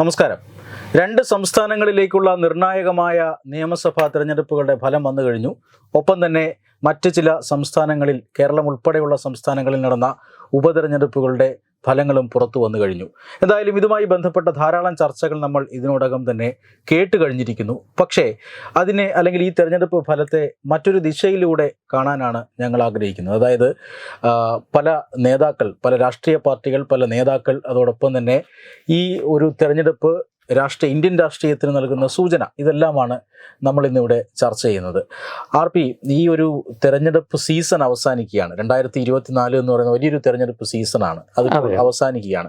നമസ്കാരം. രണ്ട് സംസ്ഥാനങ്ങളിലേക്കുള്ള നിർണായകമായ നിയമസഭാ തിരഞ്ഞെടുപ്പുകളുടെ ഫലം വന്നു കഴിഞ്ഞു. ഒപ്പം തന്നെ മറ്റ് ചില സംസ്ഥാനങ്ങളിൽ കേരളം ഉൾപ്പെടെയുള്ള സംസ്ഥാനങ്ങളിൽ നടന്ന ഉപതെരഞ്ഞെടുപ്പുകളുടെ ഫലങ്ങളും പുറത്തു വന്നു കഴിഞ്ഞു. എന്തായാലും ഇതുമായി ബന്ധപ്പെട്ട ധാരാളം ചർച്ചകൾ നമ്മൾ ഇതിനോടകം തന്നെ കേട്ട് കഴിഞ്ഞിരിക്കുന്നു. പക്ഷേ അതിനെ അല്ലെങ്കിൽ ഈ തെരഞ്ഞെടുപ്പ് ഫലത്തെ മറ്റൊരു ദിശയിലൂടെ കാണാനാണ് ഞങ്ങൾ ആഗ്രഹിക്കുന്നത്. അതായത് പല നേതാക്കൾ പല രാഷ്ട്രീയ പാർട്ടികൾ പല നേതാക്കൾ അതോടൊപ്പം തന്നെ ഈ ഒരു തെരഞ്ഞെടുപ്പ് രാഷ്ട്രീയ ഇന്ത്യൻ രാഷ്ട്രീയത്തിന് നൽകുന്ന സൂചന ഇതെല്ലാമാണ് നമ്മൾ ഇന്നിവിടെ ചർച്ച ചെയ്യുന്നത്. ആർ പി ഈ ഒരു തെരഞ്ഞെടുപ്പ് സീസൺ അവസാനിക്കുകയാണ്. രണ്ടായിരത്തി ഇരുപത്തിനാല് എന്ന് പറയുന്ന വലിയൊരു തെരഞ്ഞെടുപ്പ് സീസണാണ്. അത് അവസാനിക്കുകയാണ്.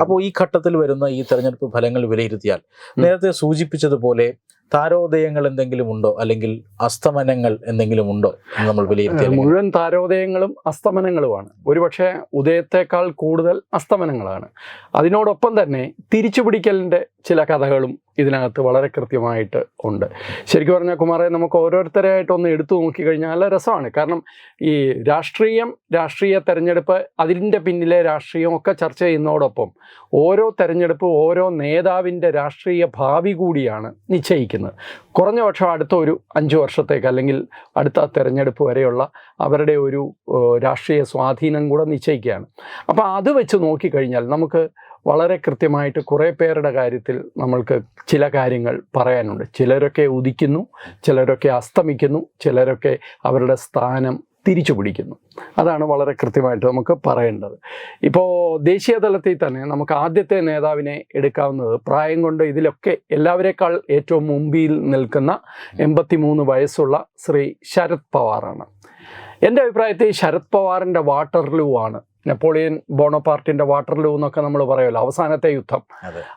അപ്പോൾ ഈ ഘട്ടത്തിൽ വരുന്ന ഈ തെരഞ്ഞെടുപ്പ് ഫലങ്ങൾ വിലയിരുത്തിയാൽ നേരത്തെ സൂചിപ്പിച്ചതുപോലെ താരോദയങ്ങൾ എന്തെങ്കിലും ഉണ്ടോ? അല്ലെങ്കിൽ അസ്തമനങ്ങൾ എന്തെങ്കിലും ഉണ്ടോ എന്ന് നമ്മൾ വിലയിരുത്തിയാൽ എങ്ങനെ? മുഴുവൻ താരോദയങ്ങളും അസ്തമനങ്ങളുമാണ്. ഒരുപക്ഷെ ഉദയത്തേക്കാൾ കൂടുതൽ അസ്തമനങ്ങളാണ്. അതിനോടൊപ്പം തന്നെ തിരിച്ചുപിടിക്കലിന്റെ ചില കഥകളും ഇതിനകത്ത് വളരെ കൃത്യമായിട്ട് ഉണ്ട്. ശരിക്കും പറഞ്ഞാൽ കുമാറെ നമുക്ക് ഓരോരുത്തരായിട്ട് ഒന്ന് എടുത്തു നോക്കിക്കഴിഞ്ഞാൽ നല്ല രസമാണ്. കാരണം ഈ രാഷ്ട്രീയം രാഷ്ട്രീയ തെരഞ്ഞെടുപ്പ് അതിന്റെ പിന്നിലെ രാഷ്ട്രീയം ഒക്കെ ചർച്ച ചെയ്യുന്നതോടൊപ്പം ഓരോ തെരഞ്ഞെടുപ്പ് ഓരോ നേതാവിന്റെ രാഷ്ട്രീയ ഭാവി കൂടിയാണ് നിശ്ചയിക്കുന്നത്. കുറഞ്ഞ പക്ഷം അടുത്ത ഒരു അഞ്ച് വർഷത്തേക്ക് അല്ലെങ്കിൽ അടുത്ത തെരഞ്ഞെടുപ്പ് വരെയുള്ള അവരുടെ ഒരു രാഷ്ട്രീയ സ്വാധീനം കൂടെ നിശ്ചയിക്കുകയാണ്. അപ്പോൾ അത് വെച്ച് നോക്കിക്കഴിഞ്ഞാൽ നമുക്ക് വളരെ കൃത്യമായിട്ട് കുറേ പേരുടെ കാര്യത്തിൽ നമ്മൾക്ക് ചില കാര്യങ്ങൾ പറയാനുണ്ട്. ചിലരൊക്കെ ഉദിക്കുന്നു ചിലരൊക്കെ അസ്തമിക്കുന്നു ചിലരൊക്കെ അവരുടെ സ്ഥാനം തിരിച്ചു പിടിക്കുന്നു. അതാണ് വളരെ കൃത്യമായിട്ട് നമുക്ക് പറയേണ്ടത്. ഇപ്പോൾ ദേശീയ തലത്തിൽ തന്നെ നമുക്ക് ആദ്യത്തെ നേതാവിനെ എടുക്കാവുന്നത് പ്രായം കൊണ്ട് ഇതിലൊക്കെ എല്ലാവരേക്കാൾ ഏറ്റവും മുമ്പിൽ നിൽക്കുന്ന എൺപത്തി മൂന്ന് വയസ്സുള്ള ശ്രീ ശരത് പവാറാണ്. എന്റെ അഭിപ്രായത്തിൽ ശരത് പവാറിന്റെ വാട്ടർലൂ ആണ് നെപ്പോളിയൻ ബോണപ്പാർട്ടിന്റെ വാട്ടർലൂ എന്നൊക്കെ നമ്മൾ പറയുമല്ലോ അവസാനത്തെ യുദ്ധം.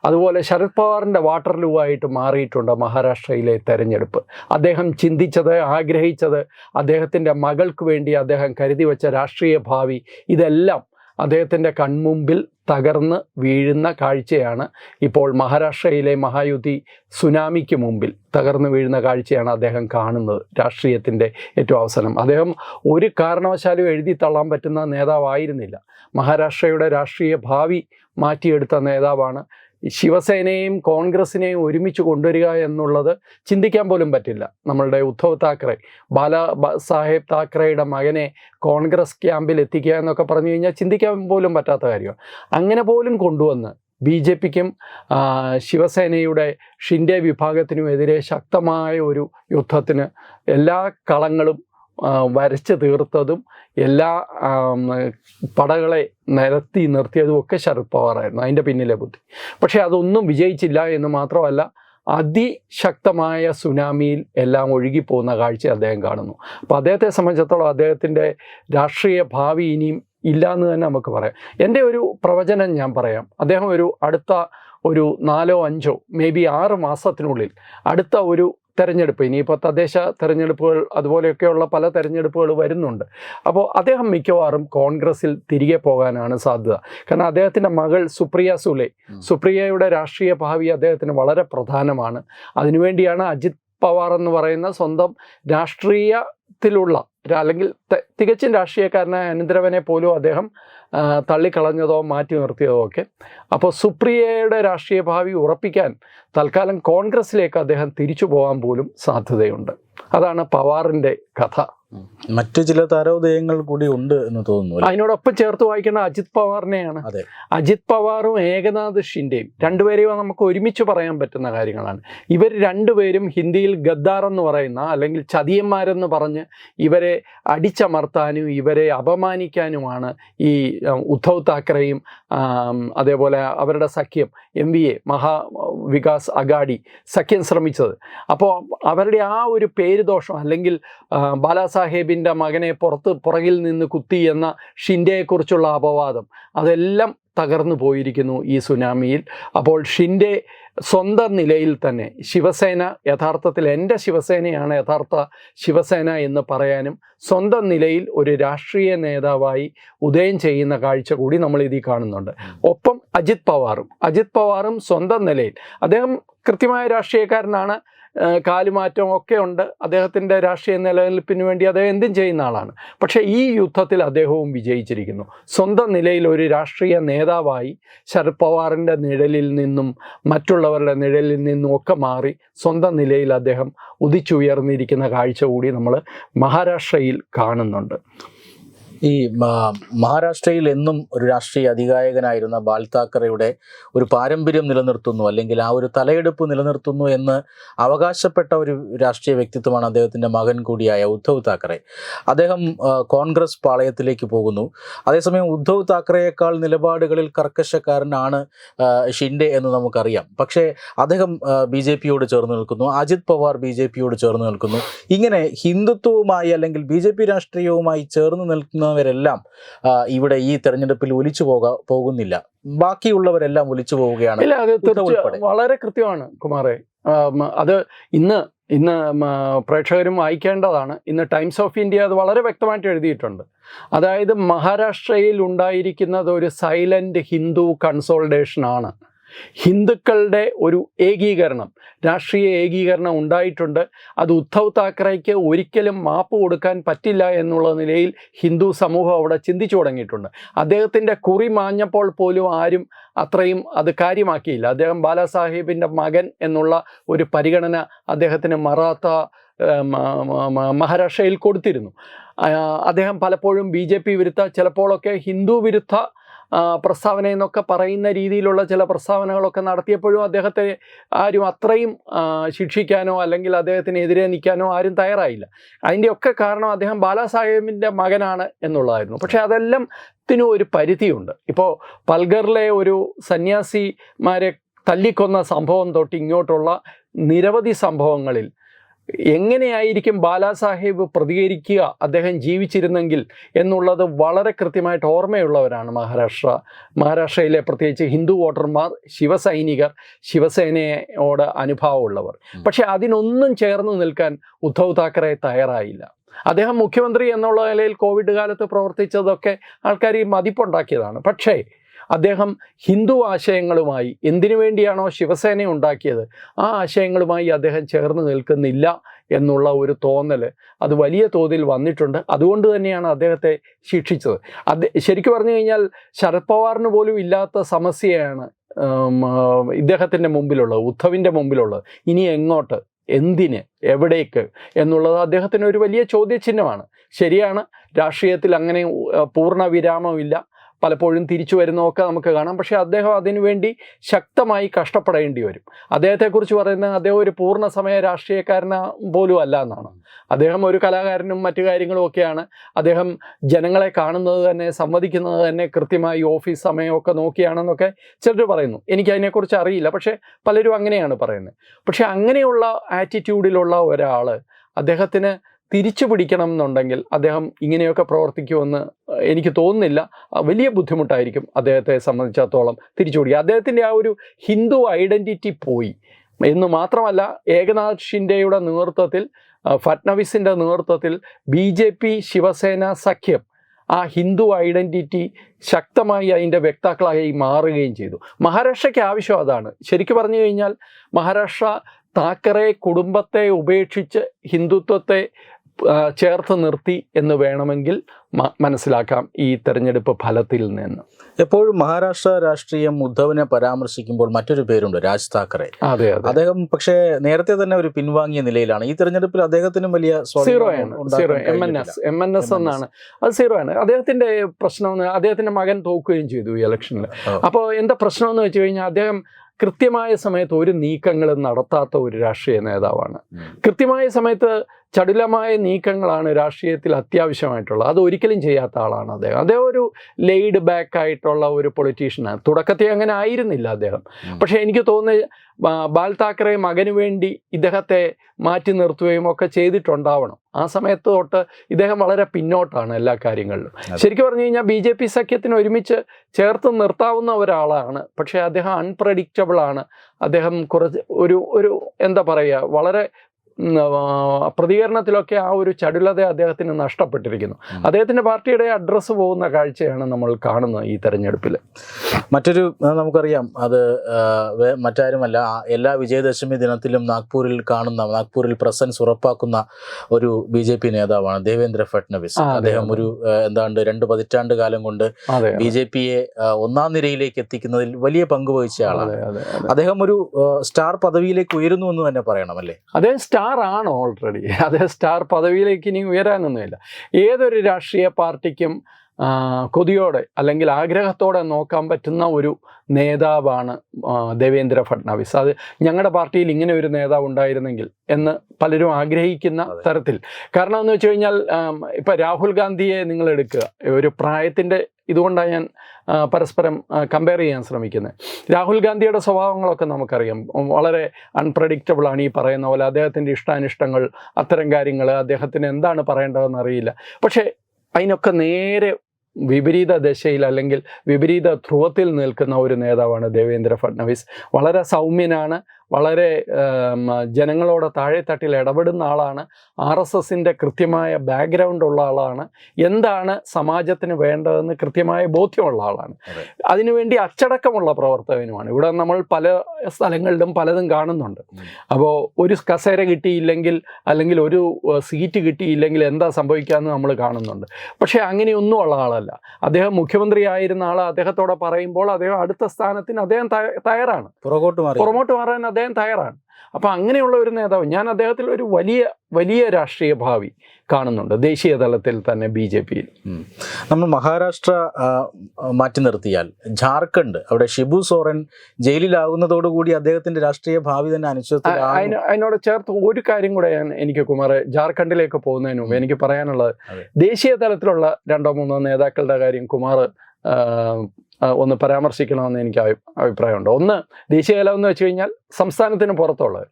അതുപോലെ ശരത് പവാറിന്റെ വാട്ടർലൂ ആയിട്ട് മാറിയിട്ടുണ്ട് മഹാരാഷ്ട്രയിലെ തെരഞ്ഞെടുപ്പ്. അദ്ദേഹം ചിന്തിച്ചത് ആഗ്രഹിച്ചത് അദ്ദേഹത്തിന്റെ മകൾക്ക് വേണ്ടി അദ്ദേഹം കരുതി വെച്ച രാഷ്ട്രീയ ഭാവി ഇതെല്ലാം അദ്ദേഹത്തിന്റെ കൺമുമ്പിൽ തകർന്ന് വീഴുന്ന കാഴ്ചയാണ് ഇപ്പോൾ മഹാരാഷ്ട്രയിലെ മഹായുതി സുനാമിക്ക് മുമ്പിൽ തകർന്നു വീഴുന്ന കാഴ്ചയാണ് അദ്ദേഹം കാണുന്നത് രാഷ്ട്രീയത്തിന്റെ ഏറ്റവും അവസാനം. അദ്ദേഹം ഒരു കാരണവശാലും എഴുതി തള്ളാൻ പറ്റുന്ന നേതാവായിരുന്നില്ല. മഹാരാഷ്ട്രയുടെ രാഷ്ട്രീയ ഭാവി മാറ്റിയെടുത്ത നേതാവാണ് ശിവസേനയെയും കോൺഗ്രസിനെയും ഒരുമിച്ച് കൊണ്ടുവരിക എന്നുള്ളത് ചിന്തിക്കാൻ പോലും പറ്റില്ല. നമ്മളുടെ ഉദ്ധവ് താക്കറെ ബാല സാഹേബ് താക്കറെയുടെ മകനെ കോൺഗ്രസ് ക്യാമ്പിൽ എത്തിക്കുക എന്നൊക്കെ പറഞ്ഞു കഴിഞ്ഞാൽ ചിന്തിക്കാൻ പോലും പറ്റാത്ത കാര്യമാണ്. അങ്ങനെ പോലും കൊണ്ടുവന്ന് ബി ജെ പിക്കും ശിവസേനയുടെ ഷിൻഡെ വിഭാഗത്തിനുമെതിരെ ശക്തമായ ഒരു യുദ്ധത്തിന് എല്ലാ കളങ്ങളും വരച്ച് തീർത്തതും എല്ലാ പടകളെ നിരത്തി നിർത്തിയതും ഒക്കെ ശരത് പവാറായിരുന്നു അതിന്റെ പിന്നിലെ ബുദ്ധി. പക്ഷേ അതൊന്നും വിജയിച്ചില്ല എന്ന് മാത്രമല്ല അതിശക്തമായ സുനാമിയിൽ എല്ലാം ഒഴുകിപ്പോകുന്ന കാഴ്ച അദ്ദേഹം കാണുന്നു. അപ്പോൾ അദ്ദേഹത്തെ സംബന്ധിച്ചിടത്തോളം അദ്ദേഹത്തിന്റെ രാഷ്ട്രീയ ഭാവി ഇനിയും ഇല്ല എന്ന് തന്നെ നമുക്ക് പറയാം. എന്റെ ഒരു പ്രവചനം ഞാൻ പറയാം. അദ്ദേഹം ഒരു അടുത്ത ഒരു നാലോ അഞ്ചോ മേ ബി ആറ് മാസത്തിനുള്ളിൽ അടുത്ത ഒരു തെരഞ്ഞെടുപ്പ് ഇനിയിപ്പോൾ തദ്ദേശ തെരഞ്ഞെടുപ്പുകൾ അതുപോലെയൊക്കെയുള്ള പല തെരഞ്ഞെടുപ്പുകൾ വരുന്നുണ്ട്. അപ്പോൾ അദ്ദേഹം മിക്കവാറും കോൺഗ്രസിൽ തിരികെ പോകാനാണ് സാധ്യത. കാരണം അദ്ദേഹത്തിന്റെ മകൾ സുപ്രിയ സുലെ സുപ്രിയയുടെ രാഷ്ട്രീയ ഭാവി അദ്ദേഹത്തിന് വളരെ പ്രധാനമാണ്. അതിനുവേണ്ടിയാണ് അജിത് പവാർ എന്ന് പറയുന്ന സ്വന്തം രാഷ്ട്രീയത്തിലുള്ള അല്ലെങ്കിൽ തികച്ചും രാഷ്ട്രീയക്കാരനായ അനന്തരവനെ പോലും അദ്ദേഹം തള്ളിക്കളഞ്ഞതോ മാറ്റി നിർത്തിയതോ ഒക്കെ അപ്പോൾ സുപ്രിയയുടെ രാഷ്ട്രീയ ഭാവി ഉറപ്പിക്കാൻ തൽക്കാലം കോൺഗ്രസ്സിലേക്ക് അദ്ദേഹം തിരിച്ചു പോകാൻ പോലും സാധ്യതയുണ്ട് അതാണ് പവാറിന്റെ കഥ. മറ്റു ചില താരോദയങ്ങൾ കൂടി ഉണ്ട് എന്ന് തോന്നുന്നു അതിനോടൊപ്പം ചേർത്ത് വായിക്കുന്ന അജിത് പവാറിനെയാണ്. അജിത് പവാറും ഏകനാഥ് ഷിൻഡെയും രണ്ടുപേരെയും നമുക്ക് ഒരുമിച്ച് പറയാൻ പറ്റുന്ന കാര്യങ്ങളാണ്. ഇവർ രണ്ടുപേരും ഹിന്ദിയിൽ ഗദ്ദാർ എന്ന് പറയുന്ന അല്ലെങ്കിൽ ചതിയന്മാരെന്ന് പറഞ്ഞ് ഇവരെ അടിച്ചമർത്താനും ഇവരെ അപമാനിക്കാനുമാണ് ഈ ഉദ്ധവ് താക്കറെയും അതേപോലെ അവരുടെ സഖ്യം എം വി എ മഹാ വികാസ് അഗാഡി സഖ്യം ശ്രമിച്ചത്. അപ്പോൾ അവരുടെ ആ ഒരു പേരുദോഷം അല്ലെങ്കിൽ ആ, ബാലാസാഹേബിന്റെ മകനെ പുറത്ത് പുറകിൽ നിന്ന് കുത്തി എന്ന ഷിൻഡയെക്കുറിച്ചുള്ള അപവാദം. അതെല്ലാം തകർന്നു പോയിരിക്കുന്നു ഈ സുനാമിയിൽ. അപ്പോൾ ഷിൻഡെ സ്വന്തം നിലയിൽ തന്നെ ശിവസേന യഥാർത്ഥത്തിൽ എന്റെ ശിവസേനയാണ് യഥാർത്ഥ ശിവസേന എന്ന് പറയാനും സ്വന്തം നിലയിൽ ഒരു രാഷ്ട്രീയ നേതാവായി ഉദയം ചെയ്യുന്ന കാഴ്ച കൂടി നമ്മൾ ഇതിൽ കാണുന്നുണ്ട്. ഒപ്പം അജിത് പവാറും. അജിത് പവാറും സ്വന്തം നിലയിൽ. അദ്ദേഹം കൃത്യമായ രാഷ്ട്രീയക്കാരനാണ്. കാലുമാറ്റം ഒക്കെ ഉണ്ട്. അദ്ദേഹത്തിന്റെ രാഷ്ട്രീയ നിലനിൽപ്പിന് വേണ്ടി അദ്ദേഹം എന്തും ചെയ്യുന്ന ആളാണ്. പക്ഷേ ഈ യുദ്ധത്തിൽ അദ്ദേഹവും വിജയിച്ചിരിക്കുന്നു. സ്വന്തം നിലയിൽ ഒരു രാഷ്ട്രീയ നേതാവായി ശരത് പവാറിന്റെ നിഴലിൽ നിന്നും മറ്റുള്ളവരുടെ നിഴലിൽ നിന്നും ഒക്കെ മാറി സ്വന്തം നിലയിൽ അദ്ദേഹം ഉദിച്ചുയർന്നിരിക്കുന്ന കാഴ്ച കൂടി നമ്മൾ മഹാരാഷ്ട്രയിൽ കാണുന്നുണ്ട്. ഈ മഹാരാഷ്ട്രയിൽ എന്നും ഒരു രാഷ്ട്രീയ അധികായകനായിരുന്ന ബാൽ താക്കറയുടെ ഒരു പാരമ്പര്യം നിലനിർത്തുന്നു അല്ലെങ്കിൽ ആ ഒരു തലയെടുപ്പ് നിലനിർത്തുന്നു എന്ന് അവകാശപ്പെട്ട ഒരു രാഷ്ട്രീയ വ്യക്തിത്വമാണ് അദ്ദേഹത്തിന്റെ മകൻ കൂടിയായ ഉദ്ധവ് താക്കറെ. അദ്ദേഹം കോൺഗ്രസ് പാളയത്തിലേക്ക് പോകുന്നു. അതേസമയം ഉദ്ധവ് താക്കറയേക്കാൾ നിലപാടുകളിൽ കർക്കശക്കാരനാണ് ഷിൻഡെ എന്ന് നമുക്കറിയാം. പക്ഷേ അദ്ദേഹം ബി ജെ പിയോട് ചേർന്ന് നിൽക്കുന്നു അജിത് പവാർ ബി ജെ പിയോട് ചേർന്ന് നിൽക്കുന്നു. ഇങ്ങനെ ഹിന്ദുത്വവുമായി അല്ലെങ്കിൽ ബി ജെ പി രാഷ്ട്രീയവുമായി ചേർന്ന് നിൽക്കുന്നവരെല്ലാം ഇവിടെ ഈ തെരഞ്ഞെടുപ്പിൽ ഒലിച്ചു പോക പോകുന്നില്ല. ബാക്കിയുള്ളവരെല്ലാം ഒലിച്ചു പോവുകയാണ് ഇല്ല അത്. വളരെ കൃത്യമാണ് കുമാറെ. അത് ഇന്ന് ഇന്ന് പ്രേക്ഷകരും വായിക്കേണ്ടതാണ്. ഇന്ന് ടൈംസ് ഓഫ് ഇന്ത്യ അത് വളരെ വ്യക്തമായിട്ട് എഴുതിയിട്ടുണ്ട്. അതായത് മഹാരാഷ്ട്രയിൽ ഉണ്ടായിരിക്കുന്നത് ഒരു സൈലന്റ് ഹിന്ദു കൺസോൾട്ടേഷൻ ആണ് ഹിന്ദുക്കളുടെ ഒരു ഏകീകരണം രാഷ്ട്രീയ ഏകീകരണം ഉണ്ടായിട്ടുണ്ട്. അത് ഉദ്ധവ് താക്കറേക്ക് ഒരിക്കലും മാപ്പ് കൊടുക്കാൻ പറ്റില്ല എന്നുള്ള നിലയിൽ ഹിന്ദു സമൂഹം അവിടെ ചിന്തിച്ചു തുടങ്ങിയിട്ടുണ്ട്. അദ്ദേഹത്തിന്റെ കുറി മാഞ്ഞപ്പോൾ പോലും ആരും അത്രയും അത് കാര്യമാക്കിയില്ല. അദ്ദേഹം ബാലാസാഹിബിന്റെ മകൻ എന്നുള്ള ഒരു പരിഗണന അദ്ദേഹത്തിന് മറാത്ത മഹാരാഷ്ട്രയിൽ കൊടുത്തിരുന്നു. അദ്ദേഹം പലപ്പോഴും ബി ജെ പി വിരുദ്ധ ചിലപ്പോഴൊക്കെ ഹിന്ദു വിരുദ്ധ പ്രസ്താവന എന്നൊക്കെ പറയുന്ന രീതിയിലുള്ള ചില പ്രസ്താവനകളൊക്കെ നടത്തിയപ്പോഴും അദ്ദേഹത്തെ ആരും അത്രയും ശിക്ഷിക്കാനോ അല്ലെങ്കിൽ അദ്ദേഹത്തിനെതിരെ നിൽക്കാനോ ആരും തയ്യാറായില്ല. അതിന്റെയൊക്കെ കാരണം അദ്ദേഹം ബാലാസാഹേബിന്റെ മകനാണ് എന്നുള്ളതായിരുന്നു. പക്ഷേ അതെല്ലാം ത്തിനും ഒരു പരിധിയുണ്ട്. ഇപ്പോൾ പൽഗറിലെ ഒരു സന്യാസിമാരെ തല്ലിക്കൊന്ന സംഭവം തൊട്ട് ഇങ്ങോട്ടുള്ള നിരവധി സംഭവങ്ങളിൽ എങ്ങനെയായിരിക്കും ബാലാസാഹേബ് പ്രതികരിക്കുക? അദ്ദേഹം ജീവിച്ചിരുന്നെങ്കിൽ എന്നുള്ളത് വളരെ കൃത്യമായിട്ട് ഓർമ്മയുള്ളവരാണ് മഹാരാഷ്ട്ര. മഹാരാഷ്ട്രയിലെ പ്രത്യേകിച്ച് ഹിന്ദു വോട്ടർമാർ ശിവസൈനികർ ശിവസേനയോട് അനുഭാവമുള്ളവർ. പക്ഷെ അതിനൊന്നും ചേർന്ന് നിൽക്കാൻ ഉദ്ധവ് താക്കറെ തയ്യാറായില്ല. അദ്ദേഹം മുഖ്യമന്ത്രി എന്നുള്ള നിലയിൽ കോവിഡ് കാലത്ത് പ്രവർത്തിച്ചതൊക്കെ ആൾക്കാർ ഈ മതിപ്പുണ്ടാക്കിയതാണ്. പക്ഷേ അദ്ദേഹം ഹിന്ദു ആശയങ്ങളുമായി എന്തിനു വേണ്ടിയാണോ ശിവസേന ഉണ്ടാക്കിയത്? ആ ആശയങ്ങളുമായി അദ്ദേഹം ചേർന്ന് നിൽക്കുന്നില്ല എന്നുള്ള ഒരു തോന്നൽ അത് വലിയ തോതിൽ വന്നിട്ടുണ്ട്. അതുകൊണ്ട് തന്നെയാണ് അദ്ദേഹത്തെ ശിക്ഷിച്ചത്. അത് ശരിക്കും പറഞ്ഞു കഴിഞ്ഞാൽ ശരത് പവാറിന് പോലും ഇല്ലാത്ത സമസ്യയാണ് ഇദ്ദേഹത്തിന്റെ മുമ്പിലുള്ളത് ഉദ്ധവിന്റെ മുമ്പിലുള്ളത്. ഇനി എങ്ങോട്ട്? എന്തിന്? എവിടേക്ക്? എന്നുള്ളത് അദ്ദേഹത്തിന് ഒരു വലിയ ചോദ്യചിഹ്നമാണ്. ശരിയാണ് രാഷ്ട്രീയത്തിൽ അങ്ങനെ പൂർണ വിരാമമില്ല. പലപ്പോഴും തിരിച്ചു വരുന്നതൊക്കെ നമുക്ക് കാണാം. പക്ഷേ അദ്ദേഹം അതിനുവേണ്ടി ശക്തമായി കഷ്ടപ്പെടേണ്ടി വരും. അദ്ദേഹത്തെക്കുറിച്ച് പറയുന്നത് അദ്ദേഹം ഒരു പൂർണ സമയ രാഷ്ട്രീയക്കാരന പോലും അല്ല എന്നാണ്. അദ്ദേഹം ഒരു കലാകാരനും മറ്റു കാര്യങ്ങളും ഒക്കെയാണ്. അദ്ദേഹം ജനങ്ങളെ കാണുന്നത് തന്നെ സംവദിക്കുന്നത് തന്നെ കൃത്യമായി ഓഫീസ് സമയമൊക്കെ നോക്കിയാണെന്നൊക്കെ ചിലർ പറയുന്നു. എനിക്ക് അതിനെക്കുറിച്ച് അറിയില്ല. പക്ഷേ പലരും അങ്ങനെയാണ് പറയുന്നത്. പക്ഷേ അങ്ങനെയുള്ള ആറ്റിറ്റ്യൂഡിലുള്ള ഒരാൾ അദ്ദേഹത്തിന് തിരിച്ചു പിടിക്കണം എന്നുണ്ടെങ്കിൽ അദ്ദേഹം ഇങ്ങനെയൊക്കെ പ്രവർത്തിക്കുമെന്ന് എനിക്ക് തോന്നുന്നില്ല. വലിയ ബുദ്ധിമുട്ടായിരിക്കും അദ്ദേഹത്തെ സംബന്ധിച്ചിടത്തോളം തിരിച്ചു പിടിക്കുക അദ്ദേഹത്തിന്റെ ആ ഒരു ഹിന്ദു ഐഡന്റിറ്റി പോയി. എന്ന് മാത്രമല്ല ഏകനാഥ് ഷിൻഡെയുടെ നേതൃത്വത്തിൽ ഫട്നവിസിന്റെ നേതൃത്വത്തിൽ ബി ജെ പി ശിവസേന സഖ്യം ആ ഹിന്ദു ഐഡന്റിറ്റി ശക്തമായി അതിന്റെ വ്യക്താക്കളായി മാറുകയും ചെയ്തു. മഹാരാഷ്ട്രയ്ക്ക് ആവശ്യം അതാണ്. ശരിക്കും പറഞ്ഞു കഴിഞ്ഞാൽ മഹാരാഷ്ട്ര താക്കറെ കുടുംബത്തെ ഉപേക്ഷിച്ച് ഹിന്ദുത്വത്തെ ചേർത്ത് നിർത്തി എന്ന് വേണമെങ്കിൽ മനസ്സിലാക്കാം ഈ തെരഞ്ഞെടുപ്പ് ഫലത്തിൽ നിന്ന്. എപ്പോഴും മഹാരാഷ്ട്ര രാഷ്ട്രീയം ഉദ്ധവിനെ പരാമർശിക്കുമ്പോൾ മറ്റൊരു പേരുണ്ട് രാജ് താക്കറെ. അതെ അതെ. അദ്ദേഹം പക്ഷേ നേരത്തെ തന്നെ ഒരു പിൻവാങ്ങിയ നിലയിലാണ്. ഈ തെരഞ്ഞെടുപ്പിൽ അദ്ദേഹത്തിനും വലിയ സീറോ ആണ് zero M N S M N S എന്നാണ്. അത് സീറോ ആണ്. അദ്ദേഹത്തിന്റെ പ്രശ്നം അദ്ദേഹത്തിന്റെ മകൻ തോക്കുകയും ചെയ്തു ഈ ഇലക്ഷനിൽ. അപ്പോൾ എന്താ പ്രശ്നം എന്ന് വെച്ച് കഴിഞ്ഞാൽ അദ്ദേഹം കൃത്യമായ സമയത്ത് ഒരു നീക്കങ്ങളും നടത്താത്ത ഒരു രാഷ്ട്രീയ നേതാവാണ്. കൃത്യമായ സമയത്ത് ചടുലമായ നീക്കങ്ങളാണ് രാഷ്ട്രീയത്തിൽ അത്യാവശ്യമായിട്ടുള്ളത്. അത് ഒരിക്കലും ചെയ്യാത്ത ആളാണ് അദ്ദേഹം. അദ്ദേഹം ഒരു ലെയ്ഡ് ബാക്ക് ആയിട്ടുള്ള ഒരു പൊളിറ്റീഷ്യനാണ് തുടക്കത്തിൽ അങ്ങനെ ആയിരുന്നില്ല അദ്ദേഹം. പക്ഷേ എനിക്ക് തോന്നുന്നത് ബാൽ താക്കറെ മകന് വേണ്ടി ഇദ്ദേഹത്തെ മാറ്റി നിർത്തുകയും ഒക്കെ ചെയ്തിട്ടുണ്ടാവണം. ആ സമയത്ത് തൊട്ട് ഇദ്ദേഹം വളരെ പിന്നോട്ടാണ് എല്ലാ കാര്യങ്ങളിലും. ശരിക്കും പറഞ്ഞു കഴിഞ്ഞാൽ ബി ജെ പി സഖ്യത്തിന് ഒരുമിച്ച് ചേർത്ത് നിർത്താവുന്ന ഒരാളാണ്. പക്ഷേ അദ്ദേഹം അൺപ്രഡിക്റ്റബിൾ ആണ്. അദ്ദേഹം കുറച്ച് ഒരു ഒരു എന്താ പറയുക വളരെ പ്രതികരണത്തിലൊക്കെ ആ ഒരു ചടുലത അദ്ദേഹത്തിന് നഷ്ടപ്പെട്ടിരിക്കുന്നു. അദ്ദേഹത്തിന്റെ അദ്ദേഹത്തിന്റെ പാർട്ടിയുടെ അഡ്രസ്സ് പോകുന്ന കാഴ്ചയാണ് നമ്മൾ കാണുന്നത് ഈ തെരഞ്ഞെടുപ്പിൽ മറ്റൊരു നമുക്കറിയാം. അത് മറ്റാരുമല്ല. എല്ലാ വിജയദശമി ദിനത്തിലും നാഗ്പൂരിൽ കാണുന്ന നാഗ്പൂരിൽ പ്രസൻസ് ഉറപ്പാക്കുന്ന ഒരു ബി ജെ പി നേതാവാണ് ദേവേന്ദ്ര ഫട്നവിസ് അദ്ദേഹം ഒരു എന്താണ്ട് രണ്ട് പതിറ്റാണ്ട് കാലം കൊണ്ട് ബി ജെ പിയെ ഒന്നാം നിരയിലേക്ക് എത്തിക്കുന്നതിൽ വലിയ പങ്ക് വഹിച്ച ആളാണ്. അദ്ദേഹം ഒരു സ്റ്റാർ പദവിയിലേക്ക് ഉയരുന്നു എന്ന് തന്നെ പറയണം അല്ലേ? അദ്ദേഹം സ്റ്റാർ ആണ് ഓൾറെഡി. അദ്ദേഹം സ്റ്റാർ പദവിയിലേക്ക് ഇനി ഉയരാനൊന്നുമില്ല. ഏതൊരു രാഷ്ട്രീയ പാർട്ടിക്കും കൊതിയോടെ അല്ലെങ്കിൽ ആഗ്രഹത്തോടെ നോക്കാൻ പറ്റുന്ന ഒരു നേതാവാണ് ദേവേന്ദ്ര ഫട്നാവിസ് അത് ഞങ്ങളുടെ പാർട്ടിയിൽ ഇങ്ങനെ ഒരു നേതാവ് ഉണ്ടായിരുന്നെങ്കിൽ എന്ന് പലരും ആഗ്രഹിക്കുന്ന തരത്തിൽ. കാരണം എന്ന് വെച്ച് കഴിഞ്ഞാൽ ഇപ്പം രാഹുൽ ഗാന്ധിയെ നിങ്ങൾ എടുക്കുക. ഒരു പ്രായത്തിന്റെ ഇതുകൊണ്ടാണ് ഞാൻ പരസ്പരം കമ്പയർ ചെയ്യാൻ ശ്രമിക്കുന്നത് രാഹുൽ ഗാന്ധിയുടെ സ്വഭാവങ്ങളൊക്കെ നമുക്കറിയാം. വളരെ അൺപ്രഡിക്റ്റബിൾ ആണ് ഈ പറയുന്ന പോലെ അദ്ദേഹത്തിന്റെ ഇഷ്ടാനിഷ്ടങ്ങൾ അത്തരം കാര്യങ്ങൾ അദ്ദേഹത്തിന് എന്താണ് പറയേണ്ടതെന്ന് അറിയില്ല. പക്ഷേ അതിനൊക്കെ നേരെ വിപരീത ദശയിൽ അല്ലെങ്കിൽ വിപരീത ധ്രുവത്തിൽ നിൽക്കുന്ന ഒരു നേതാവാണ് ദേവേന്ദ്ര ഫഡ്നവിസ്. വളരെ സൗമ്യനാണ് വളരെ ജനങ്ങളോട് താഴെത്തട്ടിൽ ഇടപെടുന്ന ആളാണ് ആർ എസ് എസിന്റെ കൃത്യമായ ബാക്ക്ഗ്രൗണ്ട് ഉള്ള ആളാണ് എന്താണ് സമാജത്തിന് വേണ്ടതെന്ന് കൃത്യമായ ബോധ്യമുള്ള ആളാണ്. അതെ. അതിനുവേണ്ടി അച്ചടക്കമുള്ള പ്രവർത്തകനുമാണ്. ഇവിടെ നമ്മൾ പല സ്ഥലങ്ങളിലും പലതും കാണുന്നുണ്ട്. അപ്പോൾ ഒരു കസേര കിട്ടിയില്ലെങ്കിൽ അല്ലെങ്കിൽ ഒരു സീറ്റ് കിട്ടിയില്ലെങ്കിൽ എന്താ സംഭവിക്കാമെന്ന് നമ്മൾ കാണുന്നുണ്ട്. പക്ഷേ അങ്ങനെയൊന്നും ഉള്ള ആളല്ല. അദ്ദേഹം മുഖ്യമന്ത്രിയായിരുന്ന ആൾ അദ്ദേഹത്തോടെ പറയുമ്പോൾ അദ്ദേഹം അടുത്ത സ്ഥാനത്തിന് അദ്ദേഹം തയ- തയ്യാറാണ്. പുറകോട്ട് പുറമോട്ട് മാറാൻ അദ്ദേഹം തയ്യാറാണ്. അപ്പം അങ്ങനെയുള്ള ഒരു നേതാവ് ഞാൻ അദ്ദേഹത്തിൽ ഒരു വലിയ വലിയ രാഷ്ട്രീയ ഭാവി കാണുന്നുണ്ട് ദേശീയ തലത്തിൽ തന്നെ ബി ജെ പിയിൽ. നമ്മൾ മഹാരാഷ്ട്ര മാറ്റി നിർത്തിയാൽ ജാർഖണ്ഡ് അവിടെ ഷിബു സോറൻ ജയിലിലാകുന്നതോടുകൂടി അദ്ദേഹത്തിന്റെ രാഷ്ട്രീയ ഭാവി തന്നെ അതിന് അതിനോട് ചേർത്ത് ഒരു കാര്യം കൂടെ ഞാൻ എനിക്ക് കുമാർ ജാർഖണ്ഡിലേക്ക് പോകുന്നതിന് മുമ്പ് എനിക്ക് പറയാനുള്ളത് ദേശീയ തലത്തിലുള്ള രണ്ടോ മൂന്നോ നേതാക്കളുടെ കാര്യം കുമാർ ഒന്ന് പരാമർശിക്കണമെന്ന് എനിക്ക് അഭി- അഭിപ്രായമുണ്ട്. ഒന്ന് ദേശീയ തലം എന്ന് വെച്ച് കഴിഞ്ഞാൽ സംസ്ഥാനത്തിന് പുറത്തുള്ളത്.